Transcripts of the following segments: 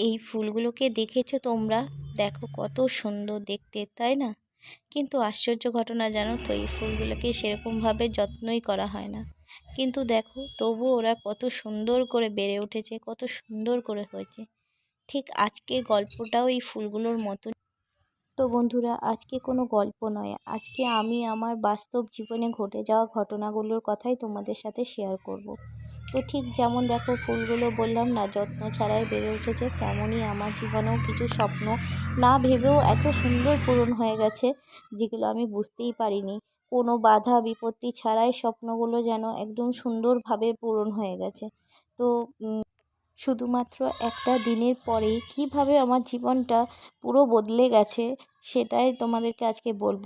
এই ফুলগুলোকে দেখেছ তোমরা? দেখো কত সুন্দর দেখতে, তাই না? কিন্তু আশ্চর্য ঘটনা জানো তো, এই ফুলগুলোকে সেরকমভাবে যত্নই করা হয় না। কিন্তু দেখো তবু ওরা কত সুন্দর করে বেড়ে উঠেছে, কত সুন্দর করে হয়েছে। ঠিক আজকের গল্পটাও এই ফুলগুলোর মতো তো বন্ধুরা, আজকে কোনো গল্প নয়। আজকে আমি আমার বাস্তব জীবনে ঘটে যাওয়া ঘটনাগুলোর কথাই তোমাদের সাথে শেয়ার করব। তো ঠিক যেমন দেখো ফুলগুলো বললাম না, যত্ন ছাড়াই বেড়ে উঠেছে, তেমনই আমার জীবনেও কিছু স্বপ্ন না ভেবেও এত সুন্দর পূরণ হয়ে গেছে, যেগুলো আমি বুঝতেই পারিনি। কোনো বাধা বিপত্তি ছাড়াই স্বপ্নগুলো যেন একদম সুন্দরভাবে পূরণ হয়ে গেছে। তো শুধুমাত্র একটা দিনের পরেই কীভাবে আমার জীবনটা পুরো বদলে গেছে, সেটাই তোমাদেরকে আজকে বলব।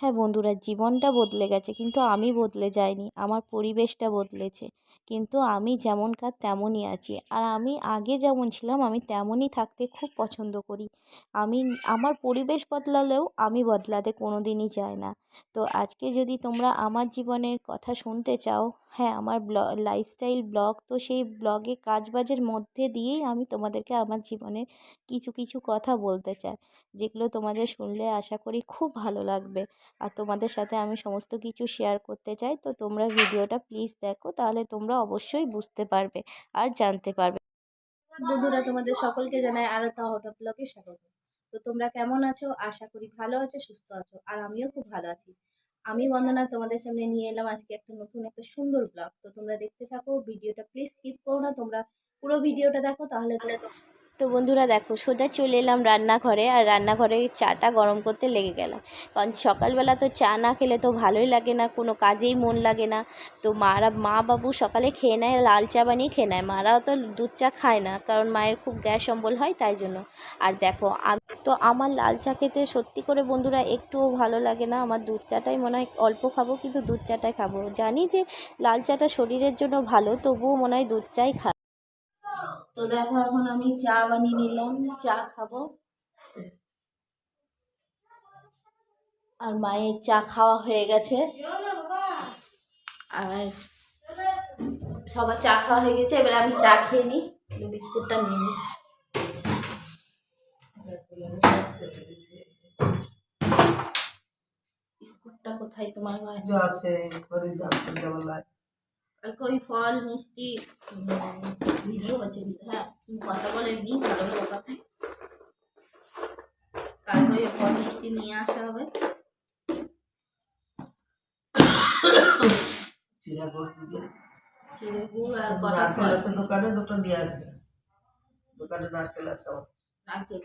হ্যাঁ বন্ধুরা, জীবনটা বদলে গেছে, কিন্তু আমি বদলে যাইনি, আমার পরিবেশটা বদলেছে। কিন্তু আমি যেমনকার তেমনই আছি। আর আমি আগে যেমন ছিলাম, আমি তেমনই থাকতে খুব পছন্দ করি। আমি, আমার পরিবেশ বদলালেও আমি বদলাতে কোনো দিনই চাই না। তো আজকে যদি তোমরা আমার জীবনের কথা শুনতে চাও হ্যাঁ আমার ব্ল লাইফস্টাইল ব্লগ তো সেই ব্লগে কাজবাজের মধ্যে দিয়েই আমি তোমাদেরকে আমার জীবনের কিছু কিছু কথা বলতে চাই, যেগুলো তোমাদের শুনলে আশা করি খুব ভালো লাগবে। আর তোমাদের সাথে আমি সমস্ত কিছু শেয়ার করতে চাই, তো তোমরা ভিডিওটা প্লিজ দেখো, তাহলে তোমরা অবশ্যই বুঝতে পারবে আর জানতে পারবে। বন্ধুরা, তোমাদের সকলকে জানাই আরতা হঠাৎ ব্লগে স্বাগত। তো তোমরা কেমন আছো? আশা করি ভালো আছো, সুস্থ আছো, আর আমিও খুব ভালো আছি। আমি বন্দনা, তোমাদের সামনে নিয়ে এলাম আজকে একটা নতুন একটা সুন্দর ব্লগ তো তোমরা দেখতে থাকো, ভিডিওটা প্লিজ স্কিপ করো না, তোমরা পুরো ভিডিওটা দেখো, তাহলে তাহলে তো বন্ধুরা দেখো, সোজা চলে এলাম রান্নাঘরে আর রান্নাঘরে চাটা গরম করতে লেগে গেলাম। কারণ সকালবেলা তো চা না খেলে তো ভালোই লাগে না, কোনো কাজেই মন লাগে না। তো মারা, মা বাবু সকালে খেয়ে নেয়, লাল চা বানিয়ে খেয়ে নেয়। মারাও তো দুধ চা খায় না, কারণ মায়ের খুব গ্যাস অম্বল হয় তাই জন্য। আর দেখো, আমি তো আমার লাল চা খেতে সত্যি করে বন্ধুরা একটুও ভালো লাগে না। আমার দুধ চাটাই মনে হয় অল্প খাব, কিন্তু দুধ চাটাই খাব। জানি যে লাল চাটা শরীরের জন্য ভালো, তবুও মনে হয় দুধ চাই খা তো দেখো এখন আমি চা বানিয়ে নিলাম। চা খাব। আর মায়ের চা খাওয়া হয়ে গেছে। আর সবার চা খাওয়া হয়ে গেছে। এবার আমি চা খেয়ে নিই। বিস্কুটটা নিয়ে নিই। বিস্কুটটা কোথায় তোমার ঘরে? আছে করে ফল মিষ্টি। ভিডিও হচ্ছে হ্যাঁ তুমি কথা বলে নি ভালো ভালো কথা কালকে ফল মিষ্টি নিয়ে আসা হবে। আর নারকেল আছে দোকানে দুটো নিয়ে আসবে। দোকানে নারকেল আছে আমার নারকেল?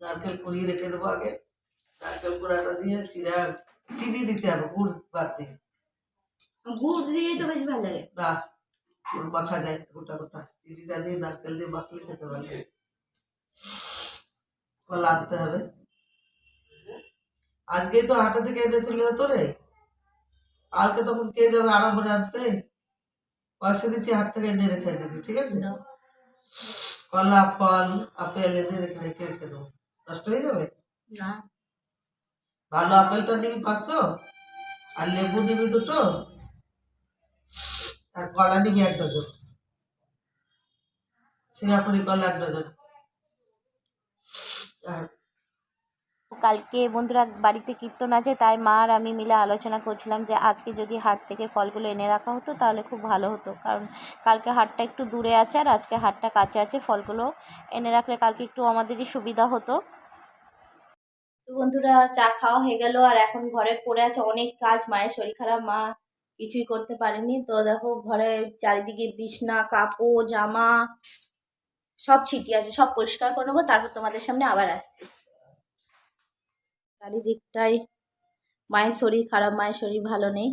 নারকেল কুড়িয়ে রেখে দেবো আগে। নারকেল কুড়াটা দিয়ে চিরা চিনি দিতে হবে গুড় বাদ দিয়ে। গুড় দিয়ে তো বেশ ভালো লাগে। না। মাখা যায় গোটা গোটা। চিনিটা দিয়ে নারকেল দিয়ে মাখলে খেতে পারবে কলা আনতে হবে। আজকেই তো হাটা থেকে এনেছিলি হতো রে। কালকে তখন কে যাবে আরাম করে আনতে? পয়সা দিচ্ছি হাট থেকে এনে রেখে দেবি ঠিক আছে? কলা ফল আপেল এনে রেখে রেখে রেখে দেবো। নষ্ট হয়ে যাবে? না। ভালো আপেলটা নিবি পাঁচশো আর লেবু নিবি দুটো। আর কলা নিবি এক ডজন। সিঙ্গাপুরি কলা এক ডজন। আর কালকে বন্ধুরা বাড়িতে কীর্তন আছে তাই মা আর আমি মিলে আলোচনা করছিলাম যে আজকে যদি হাট থেকে ফলগুলো এনে রাখা হতো তাহলে খুব ভালো হতো। কারণ কালকে হাটটা একটু দূরে আছে আর আজকে হাটটা কাছে আছে ফলগুলো এনে রাখলে কালকে একটু আমাদেরই সুবিধা হতো। বন্ধুরা চা খাওয়া হয়ে গেল আর এখন ঘরে পড়ে আছে অনেক কাজ মায়ের শরীর খারাপ মা কিছুই করতে পারেনি। তো দেখো ঘরে চারিদিকে বিছনা কাপড় জামা সব ছিটিয়ে আছে সব পরিষ্কার করে নেব তারপর তোমাদের সামনে আবার আসছি। চারিদিকটাই মায়ের শরীর খারাপ মায়ের শরীর ভালো নেই।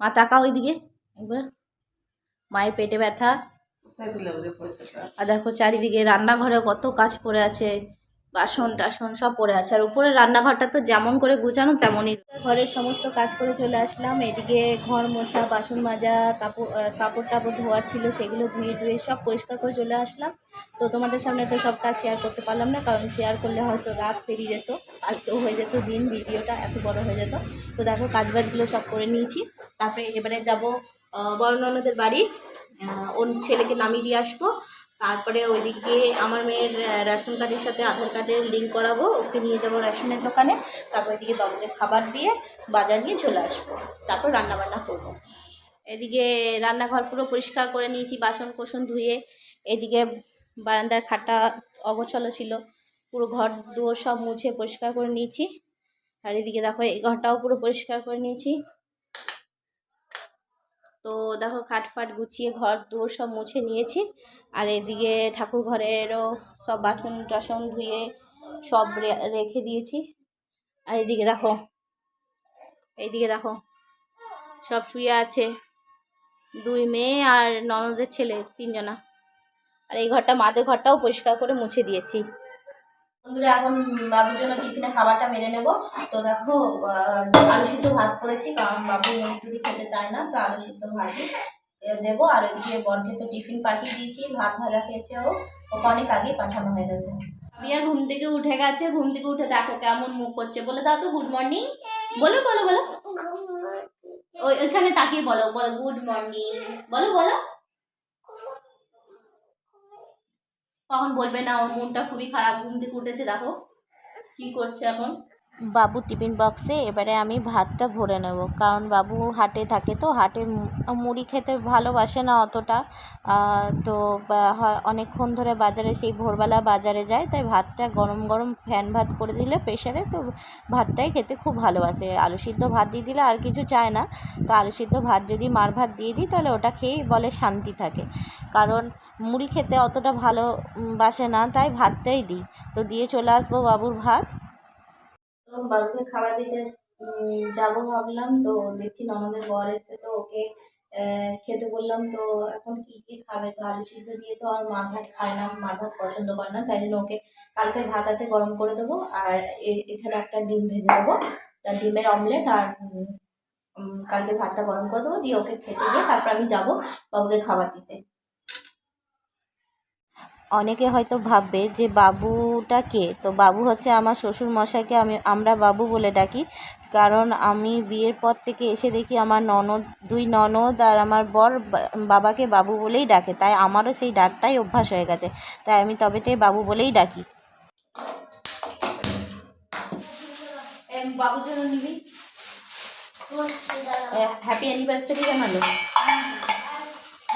মা তাকা ওইদিকে একবার। মায়ের পেটে ব্যথা। আর দেখো চারিদিকে রান্নাঘরে কত কাজ পড়ে আছে। বাসন টাসন সব পড়ে আছে। আর উপরে রান্নাঘরটা তো যেমন করে গুছানো তেমনই। ঘরের সমস্ত কাজ করে চলে আসলাম। এদিকে ঘর মোছা, বাসন মাজা, কাপড় কাপড় টাপড় ধোয়া ছিল, সেগুলো ধুয়ে ধুয়ে সব পরিষ্কার করে চলে আসলাম। তো তোমাদের সামনে তো সব কাজ শেয়ার করতে পারলাম না, কারণ শেয়ার করলে হয়তো রাত পেরিয়ে যেত, কালকেও হয়ে যেত দিন, ভিডিওটা এত বড় হয়ে যেত। তো দেখো কাজবাজগুলো সব করে নিয়েছি। তারপরে এবারে যাব বড় ননদের বাড়ি। ওর ছেলেকে নামিয়ে দিয়ে আসব। তারপরে ওইদিকে আমার মেয়ের রেশন কার্ডের সাথে আধার কার্ডের লিঙ্ক করাবো, ওকে নিয়ে যাব রেশনের দোকানে। তারপর এদিকে বাবুকে খাবার দিয়ে বাজার নিয়ে চলে আসব। তারপর রান্না বান্না করব। এদিকে রান্নাঘর পুরো পরিষ্কার করে নিয়েছি বাসন কোসন ধুয়ে। এদিকে বারান্দার খাটটা অগোছালো ছিল। পুরো ঘর দুয়ার সব মুছে পরিষ্কার করে নিয়েছি। আর এদিকে দেখো, এই ঘরটাও পুরো পরিষ্কার করে নিয়েছি। তো দেখো খাট ফাট গুছিয়ে ঘর দুয়ার সব মুছে নিয়েছি। আর এদিকে ঠাকুর ঘরেরও সব বাসন টাসন ধুয়ে সব রেখে দিয়েছি। আর এদিকে দেখো এইদিকে দেখো, সব শুয়ে আছে দুই মেয়ে আর ননদের ছেলে তিনজনা। আর এই ঘরটা মাদের ঘরটাও পরিষ্কার করে মুছে দিয়েছি। বন্ধুরা এখন বাবুর জন্য টিফিনে খাবারটা মেরে নেব। তো দেখো আলু সিদ্ধ ভাত করেছি কারণ বাবু মুড়ি খেতে চায় না তো আলু সিদ্ধ ভাতই দেবো। আর ওইদিকে বরকে তো টিফিন পাঠিয়ে দিয়েছি ভাত ভাজা খেয়েছে ও। ওকে অনেক আগেই পাঠানো হয়ে গেছে। মিয়া ঘুম থেকে উঠে গেছে ঘুম থেকে উঠে দেখো কেমন মুখ করছে। বলে দাও তো গুড মর্নিং বলো বলো বলো। ওই ওইখানে তাকিয়ে বলো বলো গুড মর্নিং বলো বলো। কখন বলবে, না, ওর মনটা খুবই খারাপ, ঘুম থেকে উঠেছে, দেখো কি করছে এখন। বাবু টিফিন বক্সে এবারে আমি ভাতটা ভরে নেব, কারণ বাবু হাটে থাকে তো, হাটে মুড়ি খেতে ভালোবাসে না অতটা। তো অনেকক্ষণ ধরে বাজারে, সেই ভোরবেলা বাজারে যায়, তাই ভাতটা গরম গরম ফ্যান ভাত করে দিলে প্রেশারে তো ভাতটাই খেতে খুব ভালোবাসে। আলু সিদ্ধ ভাত দিয়ে দিলে আর কিছু চায় না। তো আলু সিদ্ধ ভাত যদি মার ভাত দিয়ে দিই, তাহলে ওটা খেয়েই বলে শান্তি থাকে। কারণ মুড়ি খেতে অতটা ভালো বাসে না, তাই ভাতটাই দিই। তো দিয়ে চলে আসব বাবুর ভাত। তো বাবুকে খাবার দিতে যাব ভাবলাম, তো দেখছি ননদের বর এসছে, তো ওকে খেতে বললাম, তো এখন কি কি খাবে? তো আলু সিদ্ধ দিয়ে তো আর মার ভাত খায় না মার ভাত পছন্দ করে না, তাই জন্য ওকে কালকের ভাত আছে গরম করে দেবো, আর এখানে একটা ডিম ভেজে দেবো। তার ডিমের অমলেট আর কালকে ভাতটা গরম করে দেবো, দিয়ে ওকে খেতে দিয়ে তারপর আমি যাব বাবুকে খাবার দিতে। অনেকে হয়তো ভাববে যে বাবুটা কে? তো বাবু হচ্ছে আমার শ্বশুর মশাইকে আমি আমরা বাবু বলে ডাকি। কারণ আমি বিয়ের পর থেকে এসে দেখি আমার ননদ দুই ননদ আর আমার বর বাবাকে বাবু বলেই ডাকে। তাই আমারও সেই ডাকটাই অভ্যাস হয়ে গেছে। তাই আমি তবেতে বাবু বলেই ডাকি। বাবুর জন্য নিবি হ্যাপি অ্যানিভার্সারি জানালো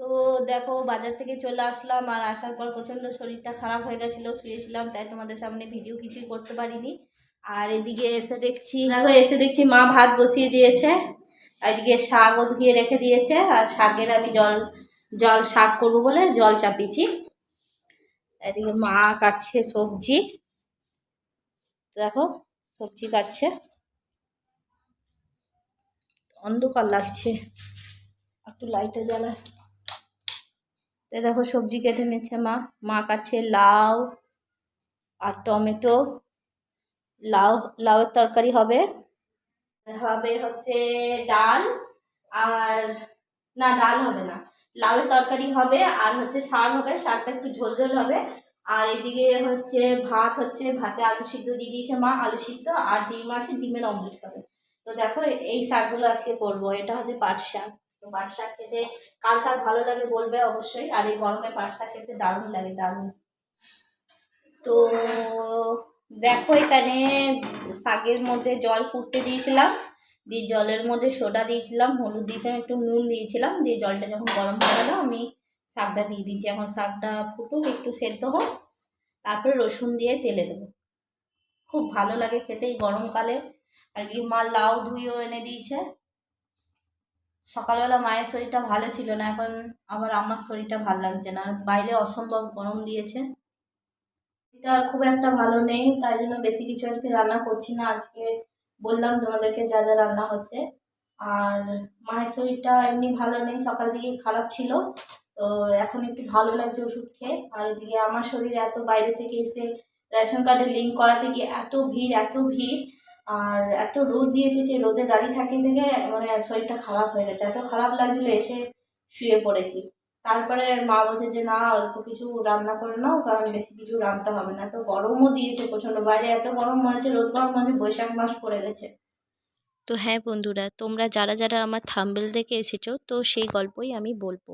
তো দেখো বাজার থেকে চলে আসলাম আর আসার পর প্রচণ্ড শরীরটা খারাপ হয়ে গেছিল, শুয়েছিলাম, তাই তোমাদের সামনে ভিডিও কিছুই করতে পারিনি। আর এদিকে এসে দেখছি, দেখো এসে দেখছি মা ভাত বসিয়ে দিয়েছে, এদিকে শাকও ধুয়ে রেখে দিয়েছে, আর শাকের আমি জল জল শাক করব বলে জল চাপিয়েছি। এদিকে মা কাটছে সবজি, দেখো সবজি কাটছে। অন্ধকার লাগছে, একটু লাইটে জ্বালা। তো দেখো সবজি কেটে নিচ্ছে মা। মা কাছে লাউ আর টমেটো। লাউ, লাউয়ের তরকারি হবে। হবে হচ্ছে ডাল আর না, ডাল হবে না। লাউয়ের তরকারি হবে আর হচ্ছে শাক হবে। শাকটা একটু ঝোল ঝোল হবে। আর এদিকে হচ্ছে ভাত হচ্ছে, ভাতে আলু সিদ্ধ দিয়ে দিয়েছে মা। আলু সিদ্ধ আর ডিম আছে, ডিমের অমলেট হবে। তো দেখো এই শাকগুলো আজকে করব। এটা হচ্ছে পাট শাক। তো পাট শাক খেতে কার কার ভালো লাগে বলবে অবশ্যই। আর এই গরমে পাট শাক খেতে দারুণ লাগে, দারুণ। তো দেখো এখানে শাকের মধ্যে জল ফুটতে দিয়েছিলাম, দিয়ে জলের মধ্যে সোডা দিয়েছিলাম, হলুদ দিয়েছিলাম, একটু নুন দিয়েছিলাম, দিয়ে জলটা যখন গরম হয়ে গেলো আমি শাকটা দিয়ে দিয়েছি। এখন শাকটা ফুটুক, একটু সেদ্ধ হোক, তারপরে রসুন দিয়ে তেলে দেবো। খুব ভালো লাগে খেতে এই গরমকালে। আর কি মা লাউ ধুয়েও এনে দিয়েছে। সকালবেলা মায়ের শরীরটা ভালো ছিল না, এখন আবার আমার শরীরটা ভালো লাগছে না। আর বাইরে অসম্ভব গরম দিয়েছে। এটা খুব একটা ভালো নেই, তাই জন্য বেশি কিছু আজকে রান্না করছি না। আজকে বললাম তোমাদেরকে যা যা রান্না হচ্ছে। আর মায়ের শরীরটা এমনি ভালো নেই, সকাল থেকেই খারাপ ছিল। তো এখন একটু ভালো লাগছে ওষুধ খেয়ে। আর এদিকে আমার শরীর এত বাইরে থেকে এসে রেশন কার্ডের লিঙ্ক করাতে গিয়ে এত ভিড় এত ভিড়। আর এত রোদ দিয়েছে সেই রোদে দাঁড়িয়ে থাকতে থেকে মানে শরীরটা খারাপ হয়ে গেছে। এত খারাপ লাগছিল এসে শুয়ে পড়েছি। তারপরে মা বলছে যে, না, অল্প কিছু রান্না করে নাও, কারণ বেশি কিছু রাঁধতে হবে না। তো গরমও দিয়েছে প্রচণ্ড। বাইরে এত গরম হচ্ছে, রোদ গরম হচ্ছে, বৈশাখ মাস পড়ে গেছে। তো হ্যাঁ বন্ধুরা, তোমরা যারা যারা আমার থাম্বেল দেখে এসেছ, তো সেই গল্পই আমি বলব।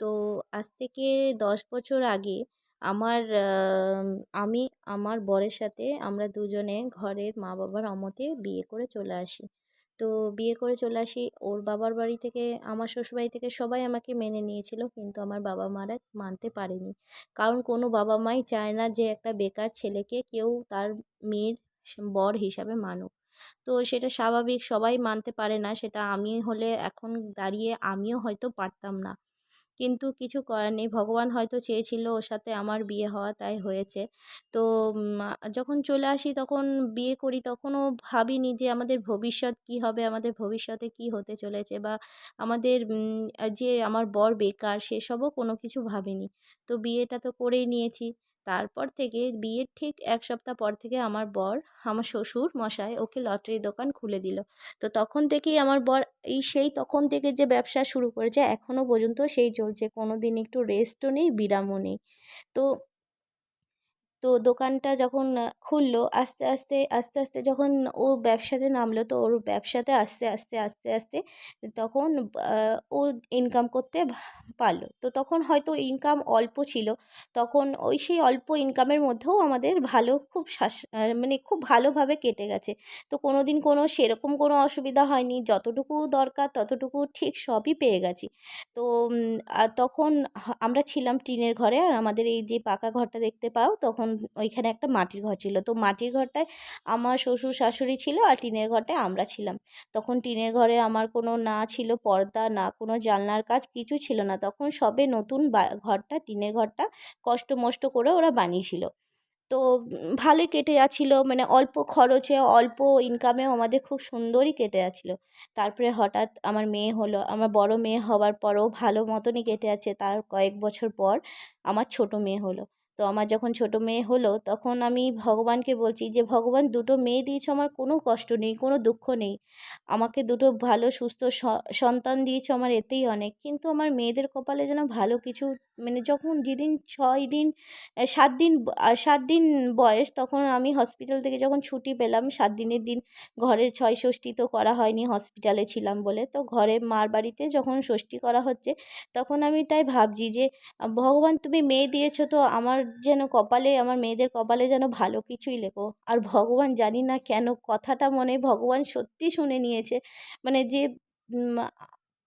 তো আজ থেকে দশ বছর আগে আমার, আমি আমার বরের সাথে আমরা দুজনে ঘরের মা বাবার অমতে বিয়ে করে চলে আসি। তো বিয়ে করে চলে আসি, ওর বাবার বাড়ি থেকে, আমার শ্বশুরবাড়ি থেকে সবাই আমাকে মেনে নিয়েছিল, কিন্তু আমার বাবা মারা মানতে পারেনি। কারণ কোনো বাবা মাই চায় না যে একটা বেকার ছেলেকে কেউ তার মেয়ের বর হিসাবে মানুক। তো সেটা স্বাভাবিক, সবাই মানতে পারে না, সেটা আমি হলে এখন দাঁড়িয়ে আমিও হয়তো পারতাম না। কিন্তু কিছু করার নেই। ভগবান হয়তো চেয়েছিল ওর সাথে আমার বিয়ে হওয়া, তাই হয়েছে। তো যখন চলে আসি তখন বিয়ে করি তখনও ভাবিনি যে আমাদের ভবিষ্যৎ কি হবে, আমাদের ভবিষ্যতে কি হতে চলেছে বা আমাদের যে আমার বর বেকার, সেসবও কোনো কিছু ভাবিনি। তো বিয়েটা তো করেই নিয়েছি। তারপর থেকে বিয়ের ঠিক এক সপ্তাহ পর থেকে আমার বর আমার শ্বশুর মশাই ওকে লটারির দোকান খুলে দিল। তো তখন থেকেই আমার বর এই সেই তখন থেকে যে ব্যবসা শুরু করেছে এখনও পর্যন্ত সেই চলছে। কোনো দিন একটু রেস্টও নেই, বিরামও নেই। তো তো দোকানটা যখন খুললো, আস্তে আস্তে আস্তে আস্তে যখন ও ব্যবসাতে নামলো, তো ওর ব্যবসাতে আস্তে আস্তে আস্তে আস্তে তখন ও ইনকাম করতে পারল। তো তখন হয়তো ইনকাম অল্প ছিল। তখন ওই সেই অল্প ইনকামের মধ্যেও আমাদের ভালো, খুব শ্বাস মানে খুব ভালোভাবে কেটে গেছে। তো কোনো দিন কোনো সেরকম কোনো অসুবিধা হয়নি। যতটুকু দরকার, ততটুকু ঠিক সবই পেয়ে গেছি। তো তখন আমরা ছিলাম টিনের ঘরে, আর আমাদের এই যে পাকা ঘরটা দেখতে পাও, তখন ওইখানে একটা মাটির ঘর ছিল। তো মাটির ঘরটায় আমার শ্বশুর শাশুড়ি ছিল আর টিনের ঘরটায় আমরা ছিলাম। তখন টিনের ঘরে আমার কোনো না ছিল পর্দা, না কোনো জানলার কাজ, কিছু ছিল না। তখন সবে নতুন ঘরটা, টিনের ঘরটা কষ্ট মষ্ট করে ওরা বানিয়েছিল। তো ভালোই কেটে যাচ্ছিল মানে অল্প খরচে, অল্প ইনকামেও আমাদের খুব সুন্দরই কেটে যাচ্ছিল। তারপরে হঠাৎ আমার মেয়ে হলো, আমার বড় মেয়ে হওয়ার পরও ভালো মতনই কেটে যাচ্ছে। তার কয়েক বছর পর আমার ছোট মেয়ে হলো। তো আমার যখন ছোট মেয়ে হলো, তখন আমি ভগবানকে বলছি যে, ভগবান, দুটো মেয়ে দিয়েছ, আমার কোনো কষ্ট নেই, কোনো দুঃখ নেই। আমাকে দুটো ভালো, সুস্থ সন্তান দিয়েছ, আমার এতেই অনেক। কিন্তু আমার মেয়েদের কপালে যেন ভালো কিছু মানে যখন যেদিন ছয় দিন সাত দিন সাত দিন বয়স, তখন আমি হসপিটাল থেকে যখন ছুটি পেলাম, সাত দিনের দিন ঘরে ছয় ষষ্ঠী তো করা হয়নি, হসপিটালে ছিলাম বলে। তো ঘরে মার বাড়িতে যখন ষষ্ঠী করা হচ্ছে, তখন আমি তাই ভাবছি যে, ভগবান, তুমি মেয়ে দিয়েছ, তো আমার যেন কপালে, আমার মেয়েদের কপালে যেন ভালো কিছুই লেখো। আর ভগবান জানি না কেন কথাটা মনে ভগবান সত্যি শুনে নিয়েছে। মানে যে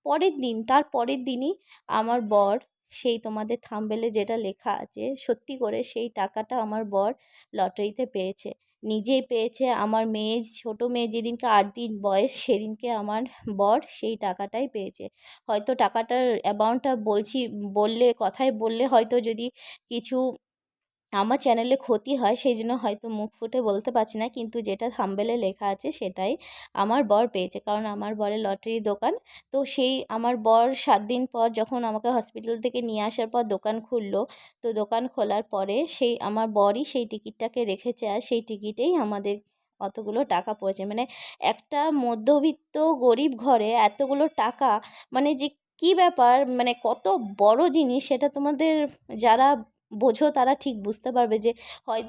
পরের দিন, তার পরের দিনই আমার বর, সেই তোমাদের থাম্বেলে যেটা লেখা আছে, সত্যি করে সেই টাকাটা আমার বর লটারিতে পেয়েছে। নিজেই পেয়েছে, আমার মেয়ে, ছোট মেয়ে যেদিনকে আট দিন বয়স, সেদিনকে আমার বর সেই টাকাটাই পেয়েছে। হয়তো টাকাটার অ্যামাউন্টটা বলছি, বললে, কথায় বললে হয়তো যদি কিছু আমার চ্যানেলে ক্ষতি হয় সেই জন্য হয়তো মুখ ফুটে বলতে পারছি না। কিন্তু যেটা থাম্বেলে লেখা আছে, সেটাই আমার বর পেয়েছে। কারণ আমার বরের লটারি দোকান। তো সেই আমার বর সাত দিন পর যখন আমাকে হসপিটাল থেকে নিয়ে আসার পর দোকান খুললো, তো দোকান খোলার পরে সেই আমার বরই সেই টিকিটটাকে রেখেছে। আর সেই টিকিটেই আমাদের অতগুলো টাকা পড়েছে। মানে একটা মধ্যবিত্ত গরিব ঘরে এতগুলো টাকা মানে যে কী ব্যাপার? মানে কত বড় জিনিস, সেটা তোমাদের যারা বোঝো তারা ঠিক বুঝতে পারবে যে হয়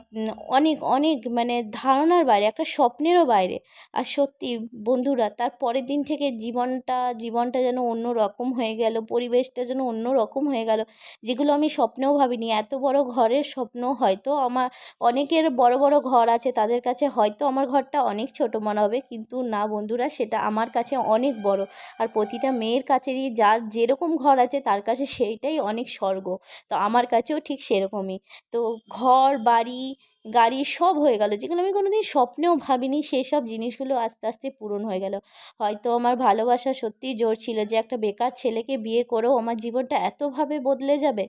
অনেক অনেক মানে ধারণার বাইরে, একটা স্বপ্নেরও বাইরে। আর সত্যি বন্ধুরা, তার পরের দিন থেকে জীবনটা জীবনটা যেন অন্য রকম হয়ে গেল, পরিবেশটা যেন অন্য রকম হয়ে গেল, যেগুলো আমি স্বপ্নেও ভাবিনি। এত বড় ঘরের স্বপ্ন হয়তো আমার, অনেকের বড় বড় ঘর আছে, তাদের কাছে হয়তো আমার ঘরটা অনেক ছোট মনে হবে, কিন্তু না বন্ধুরা, সেটা আমার কাছে অনেক বড়। আর প্রতিটা মেয়ের কাছেরই যার যেরকম ঘর আছে, তার কাছে সেইটাই অনেক স্বর্গ। তো আমার কাছেও ঠিক সেরকমই। তো ঘর, বাড়ি, গাড়ি সব হয়ে গেল। যেগুলো আমি কোনোদিন স্বপ্নেও ভাবিনি সেই সব জিনিসগুলো আস্তে আস্তে পূরণ হয়ে গেল। হয়তো আমার ভালোবাসা সত্যিই জোর ছিল যে, একটা বেকার ছেলেকে বিয়ে করেও আমার জীবনটা এতভাবে বদলে যাবে।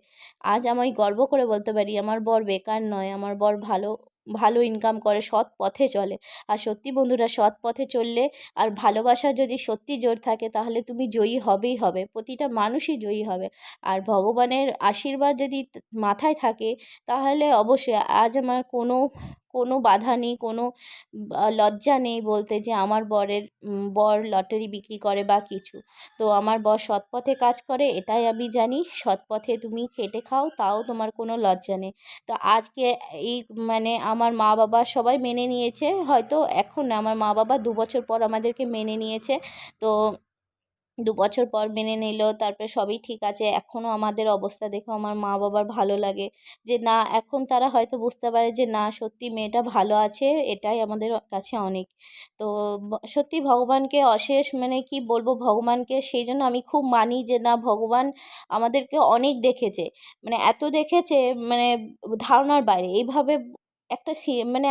আজ আমি গর্ব করে বলতে পারি, আমার বর বেকার নয়, আমার বর ভালো ভালো ইনকাম করে, সৎ পথে চলে। আর সত্যি বন্ধুরা, সৎ পথে চললে আর ভালোবাসা যদি সত্যি জোর থাকে, তাহলে তুমি জয়ী হবেই হবে। প্রতিটা মানুষই জয়ী হবে। আর ভগবানের আশীর্বাদ যদি মাথায় থাকে, তাহলে অবশ্যই আজ আমার কোনো কোনো বাধা নেই, কোনো লজ্জা নেই বলতে যে আমার বরের বর লটারি বিক্রি করে বা কিছু। তো আমার বর সৎ পথে কাজ করে, এটাই আমি জানি। সৎ পথে তুমি খেটে খাও, তাও তোমার কোনো লজ্জা নেই। তো আজকে এই মানে আমার মা বাবা সবাই মেনে নিয়েছে, হয়তো এখন আমার মা বাবা দু বছর পর আমাদেরকে মেনে নিয়েছে। তো দু বছর পর মেনে নিল, তারপরে সবই ঠিক আছে। এখনও আমাদের অবস্থা দেখে আমার মা বাবার ভালো লাগে। যে না, এখন তারা হয়তো বুঝতে পারে যে না, সত্যি মেয়েটা ভালো আছে, এটাই আমাদের কাছে অনেক। তো সত্যি ভগবানকে অশেষ মানে কি বলব, ভগবানকে সেই জন্য আমি খুব মানি যে না, ভগবান আমাদেরকে অনেক দেখেছে। মানে এত দেখেছে মানে ধারণার বাইরে। এইভাবে একটা মানে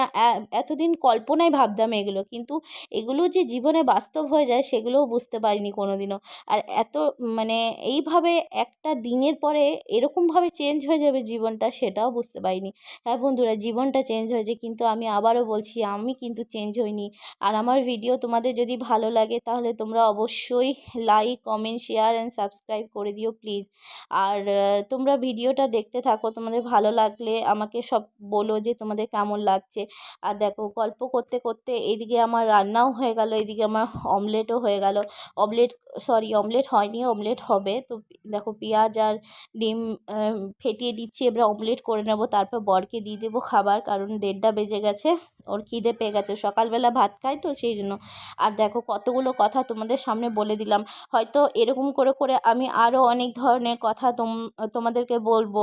এতদিন কল্পনায় ভাবতাম এগুলো। কিন্তু এগুলো যে জীবনে বাস্তব হয়ে যায় সেগুলোও বুঝতে পারিনি কোনো দিনও আর এত মানে এইভাবে একটা দিনের পরে এরকমভাবে চেঞ্জ হয়ে যাবে জীবনটা সেটাও বুঝতে পারিনি। হ্যাঁ বন্ধুরা, জীবনটা চেঞ্জ হয়েছে কিন্তু আমি আবারও বলছি, আমি কিন্তু চেঞ্জ হইনি। আর আমার ভিডিও তোমাদের যদি ভালো লাগে তাহলে তোমরা অবশ্যই like comment share and subscribe করে দিও প্লিজ আর তোমরা ভিডিওটা দেখতে থাকো, তোমাদের ভালো লাগলে আমাকে সব বলো যে তোমাদের কেমন লাগছে। আর দেখো, গল্প করতে করতে এদিকে আমার রান্নাও হয়ে গেল, এদিকে আমার অমলেটও হয়ে গেল। অমলেট সরি অমলেট হয়নি, অমলেট হবে। তো দেখো, পেঁয়াজ আর ডিম ফেটিয়ে দিচ্ছি, এবার অমলেট করে নেব, তারপর বরকে দিয়ে দেবো খাবার, কারণ দেড়টা বেজে গেছে, ওর খিদে পেয়ে গেছে। সকালবেলা ভাত খাই তো, সেই জন্য। আর দেখো, কতগুলো কথা তোমাদের সামনে বলে দিলাম। হয়তো এরকম করে করে আমি আরও অনেক ধরনের কথা তোম, তোমাদেরকে বলব।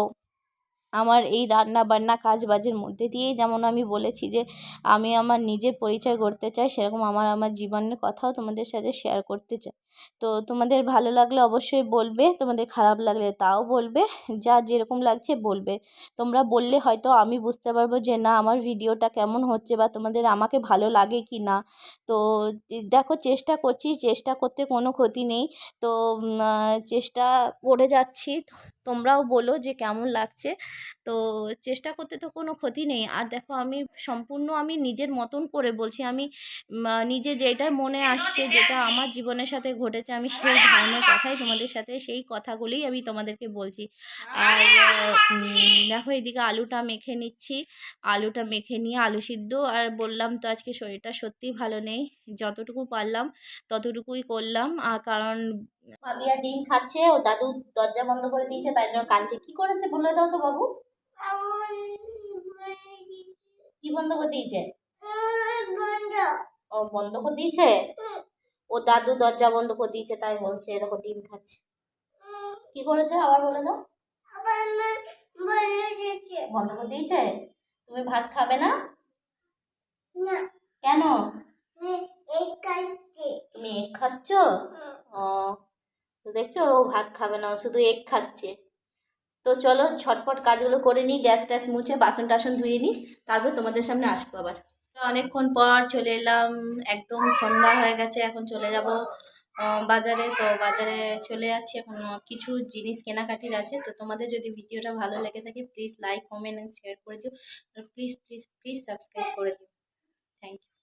আমার এই রান্না বান্না কাজ বাজের মধ্যে দিয়েই যেমন আমি বলেছি যে, আমি আমার নিজের পরিচয় গড়তে চাই, সেরকম আমার আমার জীবনের কথাও তোমাদের সাথে শেয়ার করতে চাই। তো তোমাদের ভালো লাগলে অবশ্যই বলবে, তোমাদের খারাপ লাগলে তাও বলবে, যা যেরকম লাগছে বলবে। তোমরা বললে হয়তো আমি বুঝতে পারব যে, না, আমার ভিডিওটা কেমন হচ্ছে বা তোমাদের আমাকে ভালো লাগে কি না। তো দেখো চেষ্টা করছি, চেষ্টা করতে কোনো ক্ষতি নেই। তো চেষ্টা করে যাচ্ছি। তোমরাও বলো যে কেমন লাগছে। তো চেষ্টা করতে তো কোনো ক্ষতি নেই। আর দেখো আমি সম্পূর্ণ আমি নিজের মতন করে বলছি আমি নিজে যেটা মনে আসছে যেটা আমার জীবনের সাথে ঘটেছে আমি সেই ধরনের কথাই তোমাদের সাথে সেই কথাগুলোই আমি তোমাদেরকে বলছি। আর দেখো এদিকে আলুটা মেখে নিচ্ছি। আলুটা মেখে নিয়ে আলু সিদ্ধ। আর বললাম তো আজকে শরীরটা সত্যিই ভালো নেই। যতটুকু পারলাম ততটুকুই করলাম। আর কারণ ভাবি আর ডিম খাচ্ছে ও দাদু দরজা বন্ধ করে দিয়েছে তাই জন্য কাঁদছে। কি করেছে বলে দাও তো বাবু। কি বন্ধ করে দিয়েছে? ও বন্ধ করে দিয়েছে? ও দাদু দরজা বন্ধ করে দিয়েছে তাই বলছে দেখো ডিম খাচ্ছে। কি করেছে? আবার বলে দাও। বন্ধ করে দিয়েছে? তুমি ভাত খাবে না? কেন? তুমি এগ খাচ্ছ। ও। তো দেখছ? ও ভাত খাবে না, ও শুধু এগ খাচ্ছে। তো চলো ছটপট কাজগুলো করে নিই, গ্যাস ট্যাস মুছে বাসন টাসন ধুয়ে নিই, তারপর তোমাদের সামনে আসব আবার। অনেকক্ষণ পর চলে এলাম, একদম সন্ধ্যা হয়ে গেছে, এখন চলে যাব বাজারে। তো বাজারে চলে যাচ্ছি, এখন কিছু জিনিস কেনাকাটির আছে। তো তোমাদের যদি ভিডিওটা ভালো লেগে থাকে please like comment and share করে দিও। প্লিজ প্লিজ প্লিজ সাবস্ক্রাইব করে দিও। Thank you